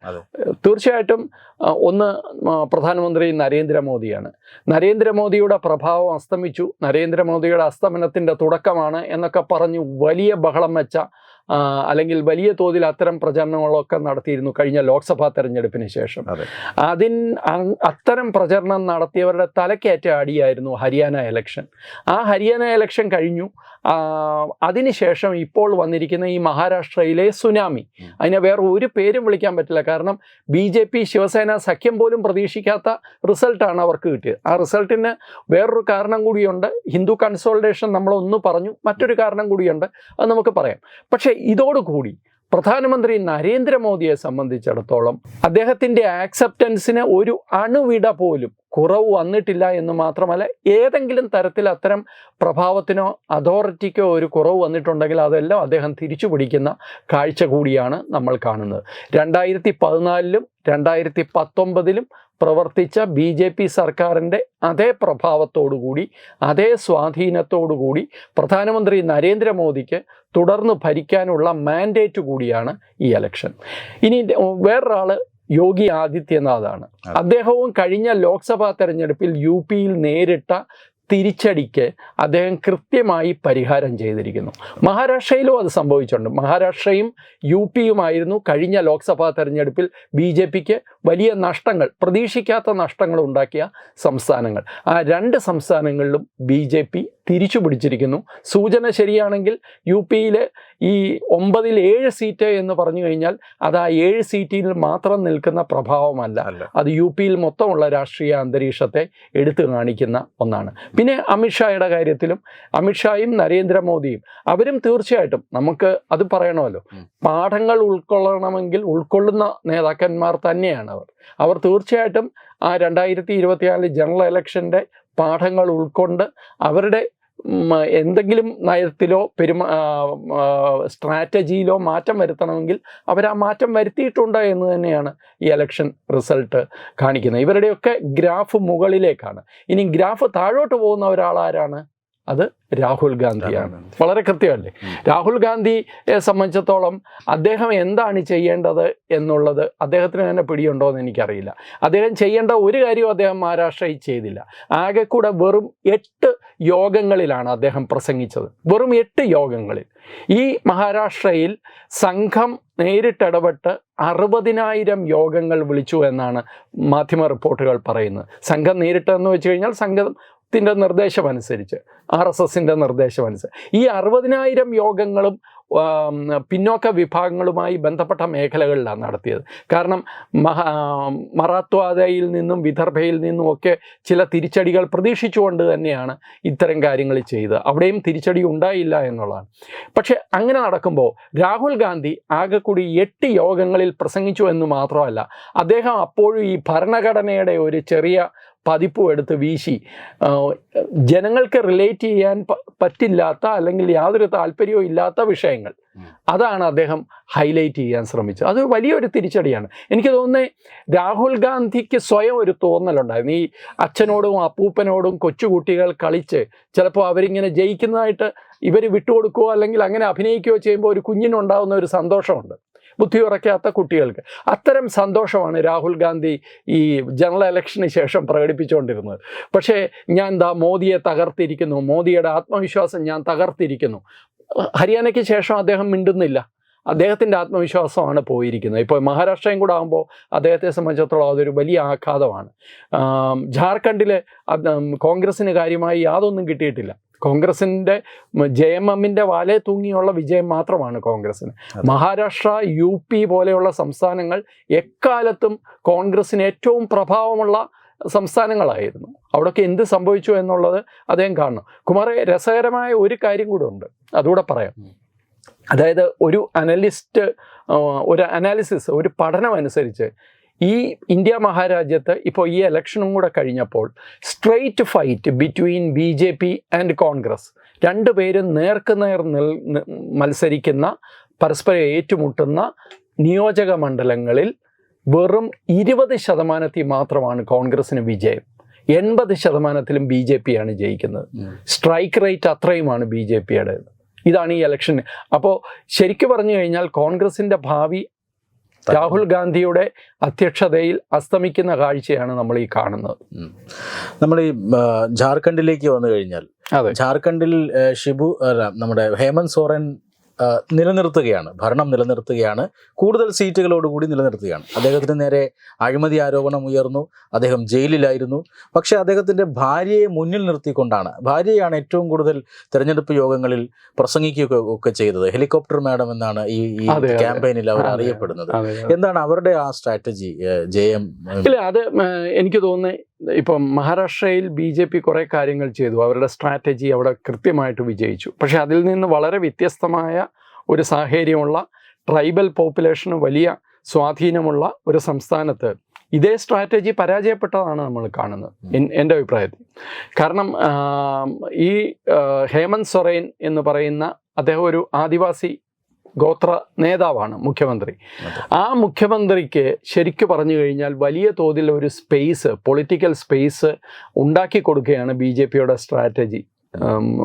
തീർച്ചയായിട്ടും ഒന്ന് പ്രധാനമന്ത്രി നരേന്ദ്രമോദിയാണ്. നരേന്ദ്രമോദിയുടെ പ്രഭാവം അസ്തമിച്ചു. നരേന്ദ്രമോദിയുടെ അസ്തമനത്തിന്റെ തുടക്കമാണ് എന്നൊക്കെ പറഞ്ഞു വലിയ ബഹളം വെച്ച അല്ലെങ്കിൽ വലിയ തോതിൽ അത്തരം പ്രചരണങ്ങളൊക്കെ നടത്തിയിരുന്നു കഴിഞ്ഞ ലോക്സഭാ തെരഞ്ഞെടുപ്പിന് ശേഷം. അതെ. അതിൻ അത്തരം പ്രചരണം നടത്തിയവരുടെ തലക്കേറ്റ അടിയായിരുന്നു ഹരിയാന എലക്ഷൻ. ആ ഹരിയാന എലക്ഷൻ കഴിഞ്ഞു. അതിനുശേഷം ഇപ്പോൾ വന്നിരിക്കുന്ന ഈ മഹാരാഷ്ട്രയിലെ സുനാമി. അതിനെ വേറെ ഒരു പേരും വിളിക്കാൻ പറ്റില്ല. കാരണം ബി ജെ പി ശിവസേന സഖ്യം പോലും പ്രതീക്ഷിക്കാത്ത റിസൾട്ടാണ് അവർക്ക് കിട്ടിയത്. ആ റിസൾട്ടിന് വേറൊരു കാരണം കൂടിയുണ്ട്. ഹിന്ദു കൺസോൾട്ടേഷൻ നമ്മളൊന്ന് പറഞ്ഞു. മറ്റൊരു കാരണം കൂടിയുണ്ട്. അത് നമുക്ക് പറയാം. പക്ഷേ ഇതോടുകൂടി പ്രധാനമന്ത്രി നരേന്ദ്രമോദിയെ സംബന്ധിച്ചിടത്തോളം അദ്ദേഹത്തിന്റെ ആക്സെപ്റ്റൻസിന് ഒരു അണുവിട പോലും കുറവ് വന്നിട്ടില്ല എന്ന് മാത്രമല്ല ഏതെങ്കിലും തരത്തിൽ അത്തരം പ്രഭാവത്തിനോ അതോറിറ്റിക്കോ ഒരു കുറവ് വന്നിട്ടുണ്ടെങ്കിൽ അതെല്ലാം അദ്ദേഹം തിരിച്ചു പിടിക്കുന്ന കാഴ്ച കൂടിയാണ് നമ്മൾ കാണുന്നത്. രണ്ടായിരത്തി പതിനാലിലും രണ്ടായിരത്തി പത്തൊമ്പതിലും പ്രവർത്തിച്ച ബി ജെ പി സർക്കാരിന്റെ അതേ പ്രഭാവത്തോടുകൂടി അതേ സ്വാധീനത്തോടുകൂടി പ്രധാനമന്ത്രി നരേന്ദ്രമോദിക്ക് തുടർന്ന് ഭരിക്കാനുള്ള മാൻഡേറ്റ് കൂടിയാണ് ഈ ഇലക്ഷൻ ഇനി വേറൊരാൾ യോഗി ആദിത്യനാഥാണ്. അദ്ദേഹവും കഴിഞ്ഞ ലോക്സഭാ തെരഞ്ഞെടുപ്പിൽ യു പിയിൽ നേരിട്ട തിരിച്ചടിക്ക് അദ്ദേഹം കൃത്യമായി പരിഹാരം ചെയ്തിരിക്കുന്നു. മഹാരാഷ്ട്രയിലും അത് സംഭവിച്ചിട്ടുണ്ട്. മഹാരാഷ്ട്രയും യു പിയുമായിരുന്നു കഴിഞ്ഞ ലോക്സഭാ തെരഞ്ഞെടുപ്പിൽ ബി ജെ പിക്ക് വലിയ നഷ്ടങ്ങൾ പ്രതീക്ഷിക്കാത്ത നഷ്ടങ്ങൾ ഉണ്ടാക്കിയ സംസ്ഥാനങ്ങൾ. ആ രണ്ട് സംസ്ഥാനങ്ങളിലും ബി ജെ പി തിരിച്ചു പിടിച്ചിരിക്കുന്നു സൂചന ശരിയാണെങ്കിൽ യു പിയിൽ ഈ ഒമ്പതിൽ ഏഴ് സീറ്റ് എന്ന് പറഞ്ഞു കഴിഞ്ഞാൽ അത് ആ ഏഴ് സീറ്റിൽ മാത്രം നിൽക്കുന്ന പ്രഭാവമല്ല. അത് യു പിയിൽ മൊത്തമുള്ള രാഷ്ട്രീയ അന്തരീക്ഷത്തെ എടുത്തു കാണിക്കുന്ന ഒന്നാണ്. പിന്നെ അമിത്ഷായുടെ കാര്യത്തിലും അമിത്ഷായും നരേന്ദ്രമോദിയും അവരും തീർച്ചയായിട്ടും നമുക്ക് അത് പറയണമല്ലോ. പാഠങ്ങൾ ഉൾക്കൊള്ളണമെങ്കിൽ ഉൾക്കൊള്ളുന്ന നേതാക്കന്മാർ തന്നെയാണ് അവർ അവർ തീർച്ചയായിട്ടും ആ രണ്ടായിരത്തി ഇരുപത്തിനാല് ജനറൽ ഇലക്ഷന്റെ പാഠങ്ങൾ ഉൾക്കൊണ്ട് അവരുടെ എന്തെങ്കിലും നയത്തിലോ പെരുമ സ്ട്രാറ്റജിയിലോ മാറ്റം വരുത്തണമെങ്കിൽ അവർ ആ മാറ്റം വരുത്തിയിട്ടുണ്ട് എന്ന് തന്നെയാണ് ഈ ഇലക്ഷൻ റിസൾട്ട് കാണിക്കുന്നത്. ഇവരുടെയൊക്കെ ഗ്രാഫ് മുകളിലേക്കാണ്. ഇനി ഗ്രാഫ് താഴോട്ട് പോകുന്ന ഒരാളാരാണ്? അത് രാഹുൽ ഗാന്ധിയാണ്. വളരെ കൃത്യമല്ലേ. രാഹുൽ ഗാന്ധിയെ സംബന്ധിച്ചിടത്തോളം അദ്ദേഹം എന്താണ് ചെയ്യേണ്ടത് എന്നുള്ളത് അദ്ദേഹത്തിന് തന്നെ പിടിയുണ്ടോ എന്ന് എനിക്കറിയില്ല. അദ്ദേഹം ചെയ്യേണ്ട ഒരു കാര്യവും അദ്ദേഹം മഹാരാഷ്ട്രയിൽ ചെയ്തില്ല. ആകെ കൂടെ വെറും എട്ട് യോഗങ്ങളിലാണ് അദ്ദേഹം പ്രസംഗിച്ചത്. വെറും എട്ട് യോഗങ്ങളിൽ. ഈ മഹാരാഷ്ട്രയിൽ സംഘം നേരിട്ടിടപെട്ട് അറുപതിനായിരം യോഗങ്ങൾ വിളിച്ചു എന്നാണ് മാധ്യമ റിപ്പോർട്ടുകൾ പറയുന്നത്. സംഘം നേരിട്ടെന്ന് വെച്ച് കഴിഞ്ഞാൽ സംഘത്തിന്റെ നിർദ്ദേശം അനുസരിച്ച് ആർ എസ് എസിന്റെ നിർദ്ദേശം അനുസരിച്ച് ഈ അറുപതിനായിരം യോഗങ്ങളും പിന്നോക്ക വിഭാഗങ്ങളുമായി ബന്ധപ്പെട്ട മേഖലകളിലാണ് നടത്തിയത്. കാരണം മഹാ മറാത്വാദയിൽ നിന്നും വിദർഭയിൽ നിന്നും ഒക്കെ ചില തിരിച്ചടികൾ പ്രതീക്ഷിച്ചുകൊണ്ട് തന്നെയാണ് ഇത്തരം കാര്യങ്ങൾ ചെയ്തത്. അവിടെയും തിരിച്ചടി ഉണ്ടായില്ല എന്നുള്ളതാണ്. പക്ഷേ അങ്ങനെ നടക്കുമ്പോൾ രാഹുൽ ഗാന്ധി ആകെക്കൂടി കൂടി എട്ട് യോഗങ്ങളിൽ പ്രസംഗിച്ചു എന്ന് മാത്രമല്ല അദ്ദേഹം അപ്പോഴും ഈ ഭരണഘടനയുടെ ഒരു ചെറിയ പതിപ്പും എടുത്ത് വീശി. ജനങ്ങൾക്ക് റിലേറ്റ് ചെയ്യാൻ പറ്റില്ലാത്ത അല്ലെങ്കിൽ യാതൊരു താല്പര്യവും ഇല്ലാത്ത വിഷയങ്ങൾ. അതാണ് അദ്ദേഹം ഹൈലൈറ്റ് ചെയ്യാൻ ശ്രമിച്ചത്. അത് വലിയൊരു തിരിച്ചടിയാണ്. എനിക്ക് തോന്നുന്നത് രാഹുൽ ഗാന്ധിക്ക് സ്വയം ഒരു തോന്നലുണ്ടായിരുന്നു. ഈ അച്ഛനോടും അപ്പൂപ്പനോടും കൊച്ചുകുട്ടികൾ കളിച്ച് ചിലപ്പോൾ അവരിങ്ങനെ ജയിക്കുന്നതായിട്ട് ഇവർ വിട്ടുകൊടുക്കുകയോ അല്ലെങ്കിൽ അങ്ങനെ അഭിനയിക്കുകയോ ചെയ്യുമ്പോൾ ഒരു കുഞ്ഞിനുണ്ടാകുന്ന ഒരു സന്തോഷമുണ്ട്. ബുദ്ധി ഉറക്കാത്ത കുട്ടികൾക്ക്. അത്തരം സന്തോഷമാണ് രാഹുൽ ഗാന്ധി ഈ ജനറൽ ഇലക്ഷന് ശേഷം പ്രകടിപ്പിച്ചുകൊണ്ടിരുന്നത്. പക്ഷേ ഞാൻ ദാ മോദിയെ തകർത്തിരിക്കുന്നു. മോദിയുടെ ആത്മവിശ്വാസം ഞാൻ തകർത്തിരിക്കുന്നു. ഹരിയാനയ്ക്ക് ശേഷം അദ്ദേഹം മിണ്ടുന്നില്ല. അദ്ദേഹത്തിന്റെ ആത്മവിശ്വാസമാണ് പോയിരിക്കുന്നത്. ഇപ്പോൾ മഹാരാഷ്ട്രയും കൂടെ ആകുമ്പോൾ അദ്ദേഹത്തെ സംബന്ധിച്ചിടത്തോളം അതൊരു വലിയ ആഘാതമാണ്. ജാർഖണ്ഡിൽ കോൺഗ്രസ്സിന് കാര്യമായി യാതൊന്നും കിട്ടിയിട്ടില്ല. കോൺഗ്രസിന്റെ ജെ എം എമ്മിന്റെ വാലേ തൂങ്ങിയുള്ള വിജയം മാത്രമാണ് കോൺഗ്രസിന്. മഹാരാഷ്ട്ര യു പി പോലെയുള്ള സംസ്ഥാനങ്ങൾ എക്കാലത്തും കോൺഗ്രസിന് ഏറ്റവും പ്രഭാവമുള്ള സംസ്ഥാനങ്ങളായിരുന്നു. അവിടെയൊക്കെ എന്ത് സംഭവിച്ചു എന്നുള്ളത് അദ്ദേഹം കാണണം. കുമാറെ രസകരമായ ഒരു കാര്യം കൂടെ ഉണ്ട്. അതുകൂടെ പറയാം. അതായത് ഒരു അനലിസ്റ്റ് ഒരു അനാലിസിസ് ഒരു പഠനം അനുസരിച്ച് ഈ ഇന്ത്യ മഹാരാജ്യത്ത് ഇപ്പോൾ ഈ ഇലക്ഷനും കൂടെ കഴിഞ്ഞപ്പോൾ straight fight between B J P and Congress രണ്ടുപേരും നേർക്കുനേർ നിൽ മത്സരിക്കുന്ന പരസ്പരം ഏറ്റുമുട്ടുന്ന നിയോജക മണ്ഡലങ്ങളിൽ വെറും ഇരുപത് ശതമാനത്തിൽ മാത്രമാണ് കോൺഗ്രസിന് വിജയം. എൺപത് ശതമാനത്തിലും ബി ജെ പി ആണ് ജയിക്കുന്നത്. സ്ട്രൈക്ക് റേറ്റ് അത്രയുമാണ് ബി ജെ പിയുടേത് ഇതാണ് ഈ ഇലക്ഷൻ അപ്പോൾ ശരിക്കു പറഞ്ഞു കഴിഞ്ഞാൽ കോൺഗ്രസിന്റെ ഭാവി രാഹുൽ ഗാന്ധിയുടെ അധ്യക്ഷതയിൽ അസ്തമിക്കുന്ന കാഴ്ചയാണ് നമ്മൾ ഈ കാണുന്നത്. നമ്മൾ ഈ ജാർഖണ്ഡിലേക്ക് വന്നു കഴിഞ്ഞാൽ അതെ. ജാർഖണ്ഡിൽ ഷിബു നമ്മുടെ ഹേമന്ത് സോറൻ നിലനിർത്തുകയാണ്. ഭരണം നിലനിർത്തുകയാണ്. കൂടുതൽ സീറ്റുകളോടുകൂടി നിലനിർത്തുകയാണ്. അദ്ദേഹത്തിന് നേരെ അഴിമതി ആരോപണം ഉയർന്നു. അദ്ദേഹം ജയിലിലായിരുന്നു. പക്ഷേ അദ്ദേഹത്തിന്റെ ഭാര്യയെ മുന്നിൽ നിർത്തിക്കൊണ്ടാണ്. ഭാര്യയാണ് ഏറ്റവും കൂടുതൽ തിരഞ്ഞെടുപ്പ് യോഗങ്ങളിൽ പ്രസംഗിക്കുകയൊക്കെ ഒക്കെ ചെയ്തത്. ഹെലികോപ്റ്റർ മാഡം എന്നാണ് ഈ ഈ. ക്യാമ്പയിനിൽ അവർ അറിയപ്പെടുന്നത്. എന്താണ് അവരുടെ ആ സ്ട്രാറ്റജി ജയം? ഇല്ല അത് എനിക്ക് തോന്നുന്നത് ഇപ്പം മഹാരാഷ്ട്രയിൽ ബി ജെ പി കുറേ കാര്യങ്ങൾ ചെയ്തു. അവരുടെ സ്ട്രാറ്റജി അവിടെ കൃത്യമായിട്ട് വിജയിച്ചു. പക്ഷെ അതിൽ നിന്ന് വളരെ വ്യത്യസ്തമായ ഒരു സാഹചര്യമുള്ള ട്രൈബൽ പോപ്പുലേഷന് വലിയ സ്വാധീനമുള്ള ഒരു സംസ്ഥാനത്ത് ഇതേ സ്ട്രാറ്റജി പരാജയപ്പെട്ടതാണ് നമ്മൾ കാണുന്നത്. എൻ- എന്റെ അഭിപ്രായത്തിൽ. കാരണം ഈ ഹേമന്ത് സൊറൈൻ എന്ന് പറയുന്ന അദ്ദേഹം ഒരു ആദിവാസി ഗോത്ര നേതാവാണ് മുഖ്യമന്ത്രി. ആ മുഖ്യമന്ത്രിക്ക് ശരിക്കു പറഞ്ഞു കഴിഞ്ഞാൽ വലിയ തോതിൽ ഒരു സ്പേസ് പൊളിറ്റിക്കൽ സ്പേസ് ഉണ്ടാക്കി കൊടുക്കുകയാണ് ബി ജെ പിയുടെ സ്ട്രാറ്റജി.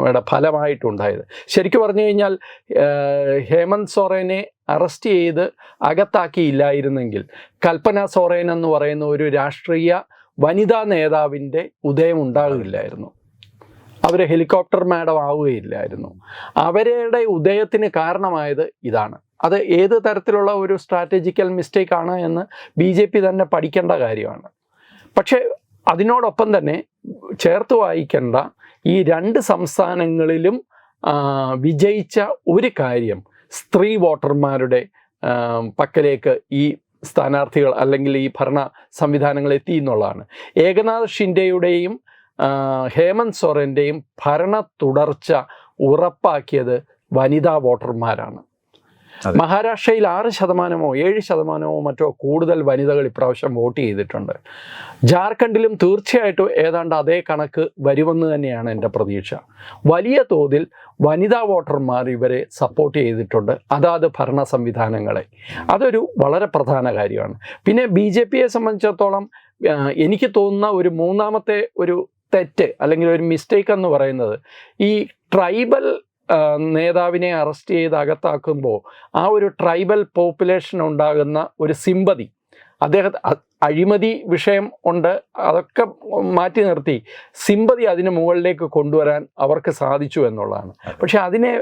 യുടെ ഫലമായിട്ടുണ്ടായത്. ശരിക്കു പറഞ്ഞു കഴിഞ്ഞാൽ ഹേമന്ത് സോറേനെ അറസ്റ്റ് ചെയ്ത് അകത്താക്കിയില്ലായിരുന്നെങ്കിൽ കൽപ്പന സോറേൻ എന്ന് പറയുന്ന ഒരു രാഷ്ട്രീയ വനിതാ നേതാവിന്റെ ഉദയം ഉണ്ടാകില്ലായിരുന്നു അവർ ഹെലികോപ്റ്റർ മാഡം ആവുകയില്ലായിരുന്നു. അവരുടെ ഉദയത്തിന് കാരണമായത് ഇതാണ്. അത് ഏത് തരത്തിലുള്ള ഒരു സ്ട്രാറ്റജിക്കൽ മിസ്റ്റേക്ക് ആണ് എന്ന് ബി ജെ പി തന്നെ പഠിക്കേണ്ട കാര്യമാണ്. പക്ഷേ അതിനോടൊപ്പം തന്നെ ചേർത്ത് വായിക്കേണ്ട ഈ രണ്ട് സംസ്ഥാനങ്ങളിലും വിജയിച്ച ഒരു കാര്യം സ്ത്രീ വോട്ടർമാരുടെ പക്കലേക്ക് ഈ സ്ഥാനാർത്ഥികൾ അല്ലെങ്കിൽ ഈ ഭരണ സംവിധാനങ്ങൾ എത്തി എന്നുള്ളതാണ്. ഏകനാഥ് ഷിൻഡെയുടെയും ഹേമന്ത് സോറന്റെയും ഭരണ തുടർച്ച ഉറപ്പാക്കിയത് വനിതാ വോട്ടർമാരാണ്. മഹാരാഷ്ട്രയിൽ ആറ് ശതമാനമോ ഏഴ് ശതമാനമോ മറ്റോ കൂടുതൽ വനിതകൾ ഇപ്രാവശ്യം വോട്ട് ചെയ്തിട്ടുണ്ട്. ജാർഖണ്ഡിലും തീർച്ചയായിട്ടും ഏതാണ്ട് അതേ കണക്ക് വരുമെന്ന് തന്നെയാണ് എന്റെ പ്രതീക്ഷ. വലിയ തോതിൽ വനിതാ വോട്ടർമാർ ഇവരെ സപ്പോർട്ട് ചെയ്തിട്ടുണ്ട്. അതാത് ഭരണ സംവിധാനങ്ങളെ. അതൊരു വളരെ പ്രധാന കാര്യമാണ്. പിന്നെ ബി ജെ പിയെ സംബന്ധിച്ചിടത്തോളം എനിക്ക് തോന്നുന്ന ഒരു മൂന്നാമത്തെ ഒരു തെറ്റ് അല്ലെങ്കിൽ ഒരു മിസ്റ്റേക്ക് എന്ന് പറയുന്നത്. ഈ ട്രൈബൽ നേതാവിനെ അറസ്റ്റ് ചെയ്ത് അകത്താക്കുമ്പോൾ ആ ഒരു ട്രൈബൽ പോപ്പുലേഷൻ ഉണ്ടാകുന്ന ഒരു സിമ്പതി അദ്ദേഹത്തെ അഴിമതി വിഷയം ഉണ്ട്. അതൊക്കെ മാറ്റി നിർത്തി. സിമ്പതി അതിന് മുകളിലേക്ക് കൊണ്ടുവരാൻ അവർക്ക് സാധിച്ചു എന്നുള്ളതാണ്. പക്ഷെ അതിനെ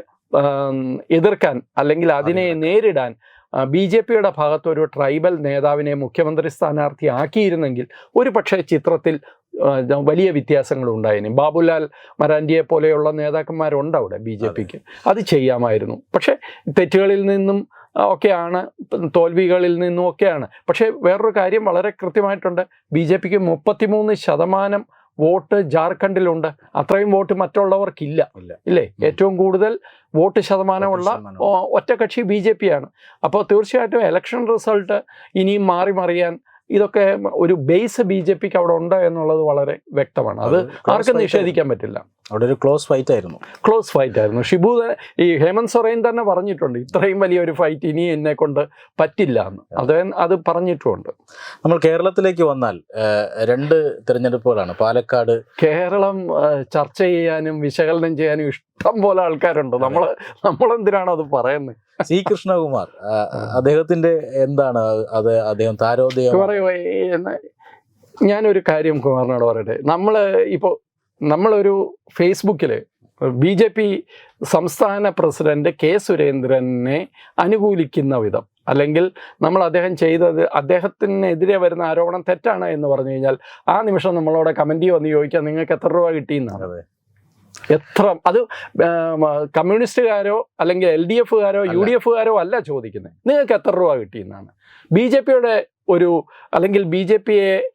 എതിർക്കാൻ അല്ലെങ്കിൽ അതിനെ നേരിടാൻ ബി ജെ പിയുടെ ഭാഗത്ത് ഒരു ട്രൈബൽ നേതാവിനെ മുഖ്യമന്ത്രി സ്ഥാനാർത്ഥി ആക്കിയിരുന്നെങ്കിൽ ഒരു പക്ഷേ ചിത്രത്തിൽ വലിയ വ്യത്യാസങ്ങൾ ഉണ്ടായേനെ. ബാബുലാൽ മരാൻഡിയെ പോലെയുള്ള നേതാക്കന്മാരുണ്ട് അവിടെ ബി ജെ പിക്ക്. അത്. ചെയ്യാമായിരുന്നു. പക്ഷേ തെറ്റുകളിൽ നിന്നും ഒക്കെയാണ് തോൽവികളിൽ നിന്നും ഒക്കെയാണ്. പക്ഷേ വേറൊരു കാര്യം വളരെ കൃത്യമായിട്ടുണ്ട്. ബി ജെ പിക്ക് മുപ്പത്തിമൂന്ന് ശതമാനം വോട്ട് ജാർഖണ്ഡിലുണ്ട്. അത്രയും വോട്ട് മറ്റുള്ളവർക്കില്ല. ഇല്ലേ. ഏറ്റവും കൂടുതൽ വോട്ട് ശതമാനമുള്ള ഒറ്റകക്ഷി ബി ജെ പി ആണ്. അപ്പോൾ തീർച്ചയായിട്ടും ഇലക്ഷൻ റിസൾട്ട് ഇനിയും മാറി മറിയാൻ ഇതൊക്കെ ഒരു ബേസ് ബി ജെ പിക്ക് അവിടെ ഉണ്ട് എന്നുള്ളത് വളരെ വ്യക്തമാണ്. അത് ആർക്കും നിഷേധിക്കാൻ പറ്റില്ല. അവിടെ ഒരു ക്ലോസ് ഫൈറ്റ് ആയിരുന്നു. ക്ലോസ് ഫൈറ്റ് ആയിരുന്നു. ഷിബു ഈ ഹേമന്ത് സൊറേൻ തന്നെ പറഞ്ഞിട്ടുണ്ട് ഇത്രയും വലിയ ഒരു ഫൈറ്റ് ഇനി എന്നെ കൊണ്ട് പറ്റില്ല എന്ന്. അത് അത് പറഞ്ഞിട്ടുമുണ്ട് നമ്മൾ കേരളത്തിലേക്ക് വന്നാൽ രണ്ട് തിരഞ്ഞെടുപ്പുകളാണ്. പാലക്കാട് കേരളം ചർച്ച ചെയ്യാനും വിശകലനം ചെയ്യാനും ഇഷ്ടം പോലെ ആൾക്കാരുണ്ട്. നമ്മൾ നമ്മളെന്തിനാണ് അത് പറയുന്നത്? സി കൃഷ്ണകുമാർ അദ്ദേഹത്തിന്റെ എന്താണ് അത് അദ്ദേഹം താരോദയം? ഞാനൊരു കാര്യം കുമാറിനോട് പറയട്ടെ. നമ്മൾ ഇപ്പോൾ നമ്മളൊരു ഫേസ്ബുക്കിൽ ബി ജെ പി സംസ്ഥാന പ്രസിഡന്റ് കെ സുരേന്ദ്രനെ അനുകൂലിക്കുന്ന വിധം അല്ലെങ്കിൽ നമ്മൾ അദ്ദേഹം ചെയ്തത് അദ്ദേഹത്തിനെതിരെ വരുന്ന ആരോപണം തെറ്റാണ് എന്ന് പറഞ്ഞു കഴിഞ്ഞാൽ ആ നിമിഷം നമ്മളോട് കമന്റ് വന്ന് ചോദിക്കാൻ നിങ്ങൾക്ക് എത്ര രൂപ കിട്ടിയെന്നാണ്. അതെ. എത്ര അത് കമ്മ്യൂണിസ്റ്റുകാരോ അല്ലെങ്കിൽ എൽ ഡി എഫുകാരോ യു ഡി എഫുകാരോ അല്ല ചോദിക്കുന്നത് നിങ്ങൾക്ക് എത്ര രൂപ കിട്ടിയെന്നാണ്. ബി ജെ പിയുടെ ഒരു അല്ലെങ്കിൽ ബി ജെ പിയെ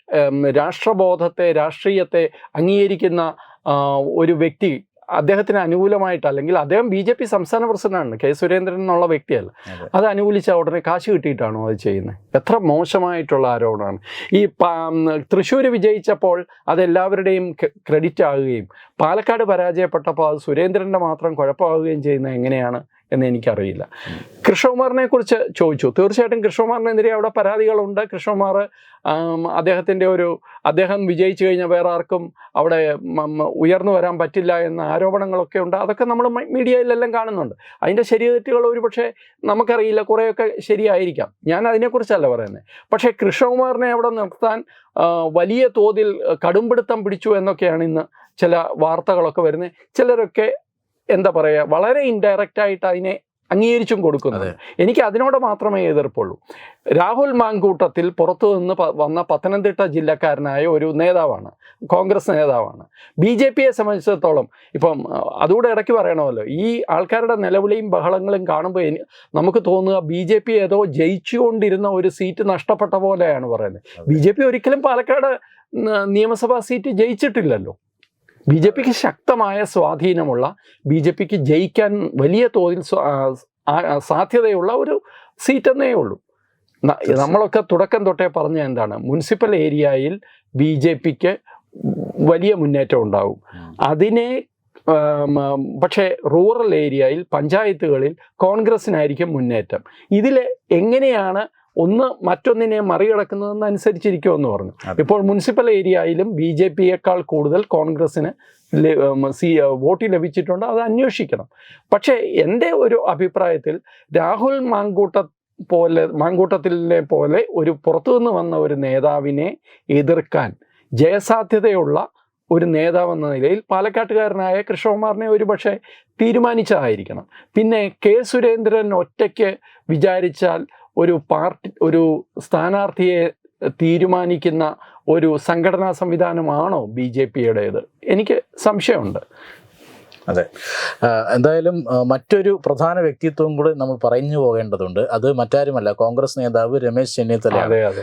രാഷ്ട്രബോധത്തെ രാഷ്ട്രീയത്തെ അംഗീകരിക്കുന്ന ഒരു വ്യക്തി അദ്ദേഹത്തിന് അനുകൂലമായിട്ട് അല്ലെങ്കിൽ അദ്ദേഹം ബി ജെ പി സംസ്ഥാന പ്രസിഡന്റാണ് കെ സുരേന്ദ്രൻ എന്നുള്ള വ്യക്തിയല്ല. അതെ. അനുകൂലിച്ച ഉടനെ കാശ് കിട്ടിയിട്ടാണോ അത് ചെയ്യുന്നത്? എത്ര മോശമായിട്ടുള്ള ആരോപണമാണ്. ഈ തൃശ്ശൂർ വിജയിച്ചപ്പോൾ അതെല്ലാവരുടെയും ക്രെഡിറ്റ് ആകുകയും പാലക്കാട് പരാജയപ്പെട്ടപ്പോൾ അത് സുരേന്ദ്രന്റെ മാത്രം കുഴപ്പമാകുകയും ചെയ്യുന്നത് എങ്ങനെയാണ് എന്ന് എനിക്കറിയില്ല. കൃഷ്ണകുമാറിനെ കുറിച്ച് ചോദിച്ചു. തീർച്ചയായിട്ടും കൃഷ്ണകുമാറിനെതിരെ അവിടെ പരാതികളുണ്ട്. കൃഷ്ണകുമാർ അദ്ദേഹത്തിന്റെ ഒരു അദ്ദേഹം വിജയിച്ചു കഴിഞ്ഞാൽ വേറെ ആർക്കും അവിടെ ഉയർന്നു വരാൻ പറ്റില്ല എന്ന ആരോപണങ്ങളൊക്കെ ഉണ്ട്. അതൊക്കെ നമ്മൾ മീഡിയയിലെല്ലാം കാണുന്നുണ്ട്. അതിന്റെ ഒരു പക്ഷേ നമുക്കറിയില്ല. കുറേയൊക്കെ ശരിയായിരിക്കാം. ഞാൻ അതിനെക്കുറിച്ചല്ല പറയുന്നത്. പക്ഷേ കൃഷ്ണകുമാറിനെ അവിടെ നിർത്താൻ വലിയ തോതിൽ കടുംപിടുത്തം പിടിച്ചു എന്നൊക്കെയാണ് ഇന്ന് ചില വാർത്തകളൊക്കെ വരുന്നത്. ചിലരൊക്കെ എന്താ പറയുക വളരെ ഇൻഡയറക്റ്റായിട്ട് അതിനെ അംഗീകരിച്ചും കൊടുക്കുന്നത് എനിക്ക് അതിനോട് മാത്രമേ എതിർപ്പുള്ളൂ. രാഹുൽ മാങ്കൂട്ടത്തിൽ പുറത്തു നിന്ന് വന്ന പത്തനംതിട്ട ജില്ലക്കാരനായ ഒരു നേതാവാണ് കോൺഗ്രസ് നേതാവാണ്. ബി ജെ പിയെ സംബന്ധിച്ചിടത്തോളം ഇപ്പം അതുകൂടെ ഇടയ്ക്ക് പറയണമല്ലോ ഈ ആൾക്കാരുടെ നിലവിളിയും ബഹളങ്ങളും കാണുമ്പോൾ നമുക്ക് തോന്നുക ബി ജെ പി ഏതോ ജയിച്ചുകൊണ്ടിരുന്ന ഒരു സീറ്റ് നഷ്ടപ്പെട്ട പോലെയാണ് പറയുന്നത്. ബി ജെ പി ഒരിക്കലും പാലക്കാട് നിയമസഭാ സീറ്റ് ജയിച്ചിട്ടില്ലല്ലോ. ബി ജെ പിക്ക് ശക്തമായ സ്വാധീനമുള്ള ബി ജെ പിക്ക് ജയിക്കാൻ വലിയ തോതിൽ സാധ്യതയുള്ള ഒരു സീറ്റ് എന്നേ ഉള്ളൂ നമ്മളൊക്കെ തുടക്കം തൊട്ടേ പറഞ്ഞ എന്താണ് മുനിസിപ്പൽ ഏരിയയിൽ ബി ജെ പിക്ക് വലിയ മുന്നേറ്റം ഉണ്ടാവും. അതിനെ പക്ഷേ റൂറൽ ഏരിയയിൽ പഞ്ചായത്തുകളിൽ കോൺഗ്രസിനായിരിക്കും മുന്നേറ്റം. ഇതിൽ എങ്ങനെയാണ് ഒന്ന് മറ്റൊന്നിനെ മറികടക്കുന്നതെന്ന് അനുസരിച്ചിരിക്കുമെന്ന് പറഞ്ഞു ഇപ്പോൾ മുനിസിപ്പൽ ഏരിയയിലും ബി ജെ പിയേക്കാൾ കൂടുതൽ കോൺഗ്രസ്സിന് സി വോട്ട് ലഭിച്ചിട്ടുണ്ട്. അത് അന്വേഷിക്കണം. പക്ഷേ എന്റെ ഒരു അഭിപ്രായത്തിൽ രാഹുൽ മാങ്കൂട്ട പോലെ മാങ്കൂട്ടത്തിലെ പോലെ ഒരു പുറത്തുനിന്ന് വന്ന ഒരു നേതാവിനെ എതിർക്കാൻ ജയസാധ്യതയുള്ള ഒരു നേതാവെന്ന നിലയിൽ പാലക്കാട്ടുകാരനായ കൃഷ്ണകുമാറിനെ ഒരു പക്ഷേ തീരുമാനിച്ചതായിരിക്കണം. പിന്നെ കെ സുരേന്ദ്രൻ ഒറ്റയ്ക്ക് വിചാരിച്ചാൽ ഒരു പാർട്ടി ഒരു സ്ഥാനാർത്ഥിയെ തീരുമാനിക്കുന്ന ഒരു സംഘടനാ സംവിധാനമാണോ ബി ജെ പിയുടേത്? എനിക്ക് സംശയമുണ്ട്. അതെ. എന്തായാലും മറ്റൊരു പ്രധാന വ്യക്തിത്വം കൂടി നമ്മൾ പറഞ്ഞു പോകേണ്ടതുണ്ട്. അത് മറ്റാരുമല്ല. കോൺഗ്രസ് നേതാവ് രമേശ് ചെന്നിത്തല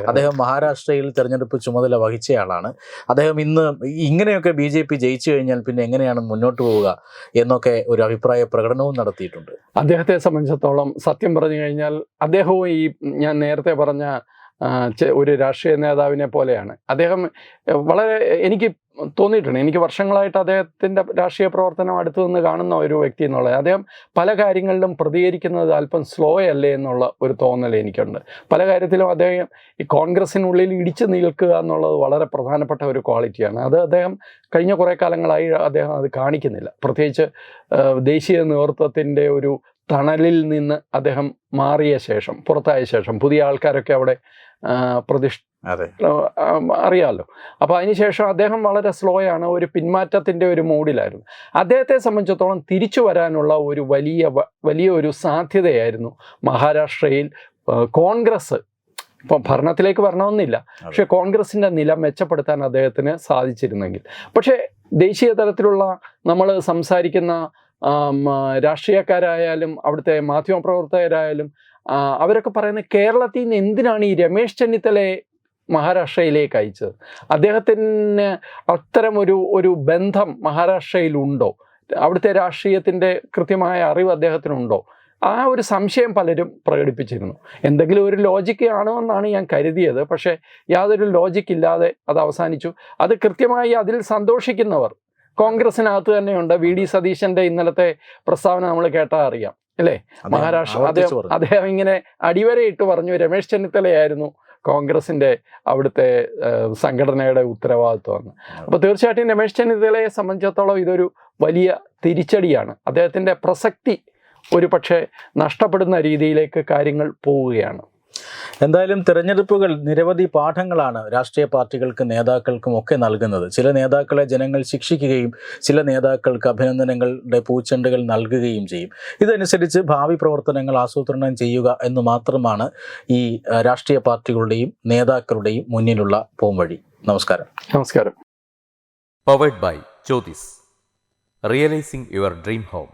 അദ്ദേഹം മഹാരാഷ്ട്രയിൽ തെരഞ്ഞെടുപ്പ് ചുമതല വഹിച്ചയാളാണ്. അദ്ദേഹം ഇന്ന് ഇങ്ങനെയൊക്കെ ബി ജെ പി ജയിച്ചു കഴിഞ്ഞാൽ പിന്നെ എങ്ങനെയാണ് മുന്നോട്ട് പോവുക എന്നൊക്കെ ഒരു അഭിപ്രായ പ്രകടനവും നടത്തിയിട്ടുണ്ട്. അദ്ദേഹത്തെ സംബന്ധിച്ചിടത്തോളം സത്യം പറഞ്ഞു കഴിഞ്ഞാൽ അദ്ദേഹവും ഈ ഞാൻ നേരത്തെ പറഞ്ഞ ഒരു രാഷ്ട്രീയ നേതാവിനെ പോലെയാണ്. അദ്ദേഹം വളരെ എനിക്ക് തോന്നിയിട്ടുണ്ട്. എനിക്ക് വർഷങ്ങളായിട്ട് അദ്ദേഹത്തിന്റെ രാഷ്ട്രീയ പ്രവർത്തനം അടുത്തു നിന്ന് കാണുന്ന ഒരു വ്യക്തി എന്നുള്ളത്. അദ്ദേഹം പല കാര്യങ്ങളിലും പ്രതികരിക്കുന്നത് അല്പം സ്ലോ അല്ലേ എന്നുള്ള ഒരു തോന്നൽ എനിക്കുണ്ട്. പല കാര്യത്തിലും അദ്ദേഹം ഈ കോൺഗ്രസ്സിനുള്ളിൽ ഇടിച്ചു നിൽക്കുക എന്നുള്ളത് വളരെ പ്രധാനപ്പെട്ട ഒരു ക്വാളിറ്റിയാണ് അത് അദ്ദേഹം കഴിഞ്ഞ കുറേ കാലങ്ങളായി അദ്ദേഹം അത് കാണിക്കുന്നില്ല. പ്രത്യേകിച്ച് ദേശീയ നേതൃത്വത്തിന്റെ ഒരു തണലിൽ നിന്ന് അദ്ദേഹം മാറിയ ശേഷം പുറത്തായ ശേഷം പുതിയ ആൾക്കാരൊക്കെ അവിടെ പ്രതിഷ്ഠ അറിയാമല്ലോ അപ്പോൾ അതിനുശേഷം അദ്ദേഹം വളരെ സ്ലോ ആണ്. ഒരു പിന്മാറ്റത്തിന്റെ ഒരു മൂഡിലായിരുന്നു അദ്ദേഹത്തെ സംബന്ധിച്ചിടത്തോളം തിരിച്ചു വരാനുള്ള ഒരു വലിയ വലിയ ഒരു സാധ്യതയായിരുന്നു മഹാരാഷ്ട്രയിൽ കോൺഗ്രസ്. ഇപ്പം ഭരണത്തിലേക്ക് വരണമെന്നില്ല. പക്ഷെ കോൺഗ്രസിന്റെ നില മെച്ചപ്പെടുത്താൻ അദ്ദേഹത്തിന് സാധിച്ചിരുന്നെങ്കിൽ. പക്ഷേ ദേശീയ തലത്തിലുള്ള നമ്മൾ സംസാരിക്കുന്ന രാഷ്ട്രീയക്കാരായാലും അവിടുത്തെ മാധ്യമപ്രവർത്തകരായാലും അവരൊക്കെ പറയുന്നത് കേരളത്തിൽ നിന്ന് എന്തിനാണ് ഈ രമേശ് ചെന്നിത്തലയെ മഹാരാഷ്ട്രയിലേക്ക് അയച്ചത്? അദ്ദേഹത്തിന് അത്തരം ഒരു ഒരു ബന്ധം മഹാരാഷ്ട്രയിലുണ്ടോ? അവിടുത്തെ രാഷ്ട്രീയത്തിന്റെ കൃത്യമായ അറിവ് അദ്ദേഹത്തിനുണ്ടോ? ആ ഒരു സംശയം പലരും പ്രകടിപ്പിച്ചിരുന്നു. എന്തെങ്കിലും ഒരു ലോജിക്ക് ആണോ എന്നാണ് ഞാൻ കരുതിയത്. പക്ഷേ യാതൊരു ലോജിക്ക് ഇല്ലാതെ അത് അവസാനിച്ചു. അത് കൃത്യമായി അതിൽ സന്തോഷിക്കുന്നവർ. കോൺഗ്രസിനകത്ത് തന്നെയുണ്ട്. വി ഡി സതീശന്റെ ഇന്നലത്തെ പ്രസ്താവന നമ്മൾ കേട്ടാൽ അറിയാം. അല്ലേ? മഹാരാഷ്ട്ര അദ്ദേഹം. അദ്ദേഹം ഇങ്ങനെ അടിവരയിട്ട് പറഞ്ഞു. രമേശ് ചെന്നിത്തലയായിരുന്നു കോൺഗ്രസിന്റെ അവിടുത്തെ സംഘടനയുടെ ഉത്തരവാദിത്വമാണ്. അപ്പോൾ തീർച്ചയായിട്ടും രമേശ് ചെന്നിത്തലയെ സംബന്ധിച്ചിടത്തോളം ഇതൊരു വലിയ തിരിച്ചടിയാണ്. അദ്ദേഹത്തിന്റെ പ്രസക്തി ഒരു പക്ഷേ നഷ്ടപ്പെടുന്ന രീതിയിലേക്ക് കാര്യങ്ങൾ പോവുകയാണ്. എന്തായാലും തിരഞ്ഞെടുപ്പുകൾ നിരവധി പാഠങ്ങളാണ് രാഷ്ട്രീയ പാർട്ടികൾക്ക് നേതാക്കൾക്കും ഒക്കെ നൽകുന്നത്. ചില നേതാക്കളെ ജനങ്ങൾ ശിക്ഷിക്കുകയും ചില നേതാക്കൾക്ക് അഭിനന്ദനങ്ങളുടെ പൂച്ചെണ്ടുകൾ നൽകുകയും ചെയ്യും. ഇതനുസരിച്ച് ഭാവി പ്രവർത്തനങ്ങൾ ആസൂത്രണം ചെയ്യുക എന്ന് മാത്രമാണ് ഈ രാഷ്ട്രീയ പാർട്ടികളുടെയും നേതാക്കളുടെയും മുന്നിലുള്ള പോംവഴി. നമസ്കാരം. നമസ്കാരം. Powered by Jyothis realising your dream home.